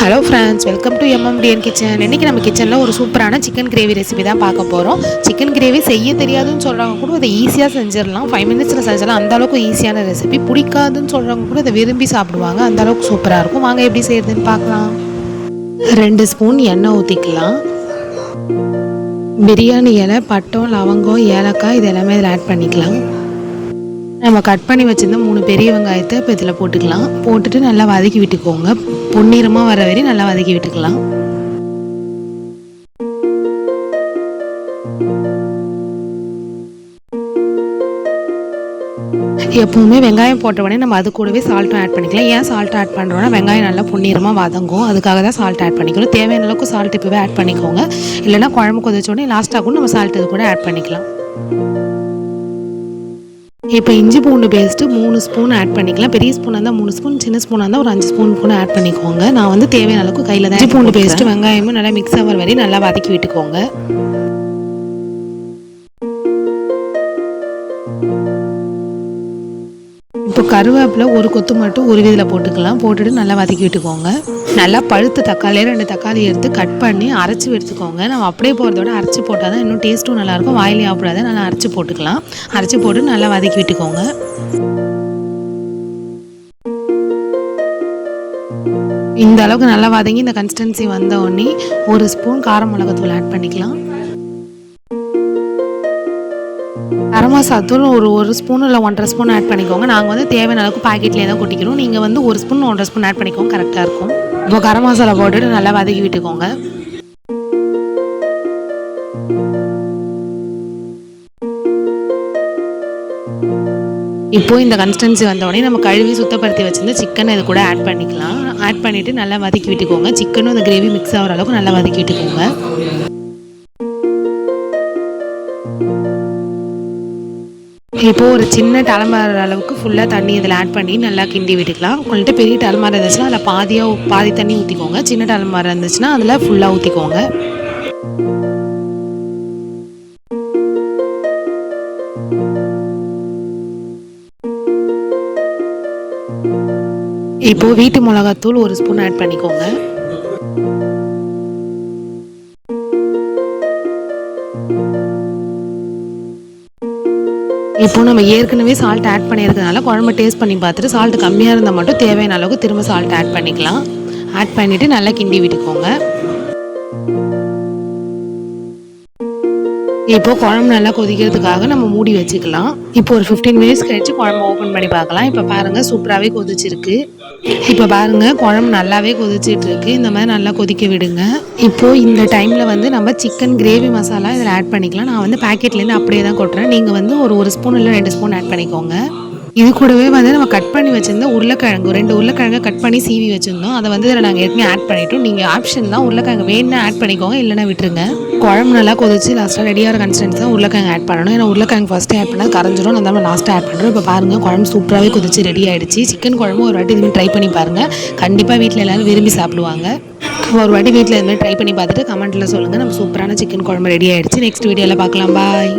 Hello friends welcome to M M T N kitchen இன்றைக்கி நம்ம கிச்சனில் ஒரு சூப்பரான சிக்கன் கிரேவி ரெசிபி தான் பார்க்க போகிறோம் சிக்கன் கிரேவி செய்ய தெரியாதுன்னு சொல்கிறவங்க கூட அதை ஈஸியாக செஞ்சிடலாம். ஃபைவ் மினிட்ஸில் செஞ்சிடலாம். அந்த அளவுக்கு ஈஸியான ரெசிபி பிடிக்காதுன்னு சொல்கிறவங்க கூட அதை விரும்பி சாப்பிடுவாங்க. அந்த அளவுக்கு சூப்பராக இருக்கும். வாங்க எப்படி செய்யறதுன்னு பார்க்கலாம். ரெண்டு ஸ்பூன் எண்ணெய் ஊற்றிக்கலாம் பிரியாணி இலை பட்டம் லவங்கம் ஏலக்காய் இது எல்லாமே இதில் ஆட் பண்ணிக்கலாம். நம்ம கட் பண்ணி வச்சிருந்த மூணு பெரிய வெங்காயத்தை இப்போ இதில் போட்டுக்கலாம். போட்டுட்டு நல்லா வதக்கி விட்டுக்கோங்க. பொன்னிறமாக வர வரையும் நல்லா வதக்கி விட்டுக்கலாம். எப்பவுமே வெங்காயம் போட்ட உடனே நம்ம அது கூடவே சால்ட்டும் ஆட் பண்ணிக்கலாம். ஏன் சால்ட் ஆட் பண்ணுறோன்னா வெங்காயம் நல்லா பொன்னிறமாக வதங்கும். அதுக்காக தான் சால்ட் ஆட் பண்ணிக்கணும். தேவையான அளவுக்கு சால்ட் இப்போவே ஆட் பண்ணிக்கோங்க. இல்லைனா குழம்பு கொதிச்ச உடனே லாஸ்ட்டாக கூட நம்ம சால்ட் இது கூட ஆட் பண்ணிக்கலாம். இப்போ இஞ்சி பூண்டு பேஸ்ட்டு மூணு ஸ்பூன் ஆட் பண்ணிக்கலாம். பெரிய ஸ்பூனாக இருந்தால் மூணு ஸ்பூன் சின்ன ஸ்பூனாக இருந்தால் ஒரு அஞ்சு ஸ்பூன் கூட ஆட் பண்ணிக்கோங்க. நான் வந்து தேவையான அளவுக்கு கையில் தான் இஞ்சி பூண்டு பேஸ்ட்டு வெங்காயமும் நல்லா மிக்ஸ் ஆகிற வரையும் நல்லா வதக்கி விட்டுக்கோங்க. கருவேப்பிலை ஒரு கொத்து மட்டும் ஒரு விதில் போட்டுக்கலாம். போட்டுட்டு நல்லா வதக்கி விட்டுக்கோங்க. நல்லா பழுத்த தக்காளியே ரெண்டு தக்காளி எடுத்து கட் பண்ணி அரைச்சி எடுத்துக்கோங்க. நம்ம அப்படியே போகிறத விட அரைச்சி போட்டால் தான் இன்னும் டேஸ்ட்டும் நல்லாயிருக்கும். வாயிலே ஆப்பிடாத நல்லா அரைச்சி போட்டுக்கலாம். அரைச்சி போட்டு நல்லா வதக்கி விட்டுக்கோங்க. இந்த அளவுக்கு நல்லா வதங்கி இந்த கன்சிஸ்டன்சி வந்த உடனே ஒரு ஸ்பூன் கார மிளகாத்தூள் ஆட் பண்ணிக்கலாம். அரமாசாத்தூள் ஒரு ஒரு ஸ்பூன் இல்லை ஒன்றரை ஸ்பூன் ஆட் பண்ணிக்கோங்க. நாங்கள் வந்து தேவையான அளவுக்கு பாக்கெட்லேயே தான் கொட்டிக்கிறோம். நீங்கள் வந்து ஒரு ஸ்பூன் ஒன்றரை ஸ்பூன் ஆட் பண்ணிக்கோங்க. கரெக்டாக இருக்கும். இப்போ கரம் மசாலா போட்டுட்டு நல்லா வதக்கி விட்டுக்கோங்க. இப்போது இந்த கன்சிஸ்டன்சி வந்தோடனே நம்ம கழுவி சுத்தப்படுத்தி வச்சுருந்து சிக்கனை இது கூட ஆட் பண்ணிக்கலாம். ஆட் பண்ணிவிட்டு நல்லா வதக்கி விட்டுக்கோங்க. சிக்கனும் இந்த கிரேவி மிக்ஸ் ஆகிற அளவுக்கு நல்லா வதக்கி விட்டுக்கோங்க. இப்போது ஒரு சின்ன தலைமாற அளவுக்கு ஃபுல்லாக தண்ணி இதில் ஆட் பண்ணி நல்லா கிண்டி விட்டுக்கலாம். உங்கள்கிட்ட பெரிய தலைமாரம் இருந்துச்சுன்னா அதில் பாதியாக பாதி தண்ணி ஊற்றிக்கோங்க சின்ன தலைமாரம் இருந்துச்சுன்னா அதில் ஃபுல்லாக ஊற்றிக்கோங்க இப்போது வீட்டு மிளகாத்தூள் ஒரு ஸ்பூன் ஆட் பண்ணிக்கோங்க. இப்போ நம்ம ஏற்கனவே சால்ட் ஆட் பண்ணியிருக்கனால குழம்பு டேஸ்ட் பண்ணி பார்த்துட்டு சால்ட் கம்மியாக இருந்தால் மட்டும் தேவையான அளவுக்கு திரும்ப சால்ட் ஆட் பண்ணிக்கலாம். ஆட் பண்ணிவிட்டு நல்லா கிண்டி விட்டுக்கோங்க. இப்போ குழம்பு நல்லா கொதிக்கிறதுக்காக நம்ம மூடி வச்சுக்கலாம். இப்போ ஒரு ஃபிஃப்டீன் மினிட்ஸ் கழிச்சு குழம்பு ஓப்பன் பண்ணி பார்க்கலாம். இப்போ பாருங்கள் சூப்பராகவே கொதிச்சிருக்கு. இப்போ பாருங்கள் குழம்பு நல்லாவே கொதிச்சிட்டு இருக்கு இந்த மாதிரி நல்லா கொதிக்க விடுங்க. இப்போது இந்த டைமில் வந்து நம்ம சிக்கன் கிரேவி மசாலா இதில் ஆட் பண்ணிக்கலாம். நான் வந்து பேக்கெட்லேருந்து அப்படியே தான் கொட்டுறேன். நீங்கள் வந்து ஒரு ஒரு ஸ்பூன் இல்லை ரெண்டு ஸ்பூன் ஆட் பண்ணிக்கோங்க. இது கூடவே வந்து நம்ம கட் பண்ணி வச்சிருந்த உருளைக்கிழங்கு ரெண்டு உருளைக்கிழங்கை கட் பண்ணி சீவி வச்சுருந்தோம். அதை வந்து இதில் நாங்கள் ஏற்கனவே ஆட் பண்ணிட்டோம். நீங்கள் ஆப்ஷன் தான் உருளைக்கிழங்கு வேணும்னா ஆட் பண்ணிக்கோங்க இல்லைன்னா விட்டுருங்க. குழம்பு நல்லா கொதிச்சு லாஸ்ட்டாக ரெடியாக கன்சிஸ்டன்ஸ் தான் உருளைக்கிழங்கு ஆட் பண்ணணும். ஏன்னா உருளைக்கிழங்கு ஃபஸ்ட்டு ஆட் பண்ணால் கரைஞ்சிரும். நான் தான் லாஸ்ட்டாக ஆட் பண்ணுறோம் இப்போ பாருங்கள் குழம்பு சூப்பராகவே கொதிச்சு ரெடி ஆகிடுச்சு சிக்கன் குழம்பு ஒரு வாட்டி இதுமாதிரி ட்ரை பண்ணி பாருங்கள் கண்டிப்பாக வீட்டில் எல்லோரும் விரும்பி சாப்பிடுவாங்க. ஒரு வாட்டி வீட்டில் இதுமாதிரி ட்ரை பண்ணி பார்த்துட்டு கமெண்ட்டில் சொல்லுங்கள் நம்ம சூப்பரான சிக்கன் குழம்பு ரெடி ஆகிடுச்சு நெக்ஸ்ட் வீடியோவில் பார்க்கலாம். பாய்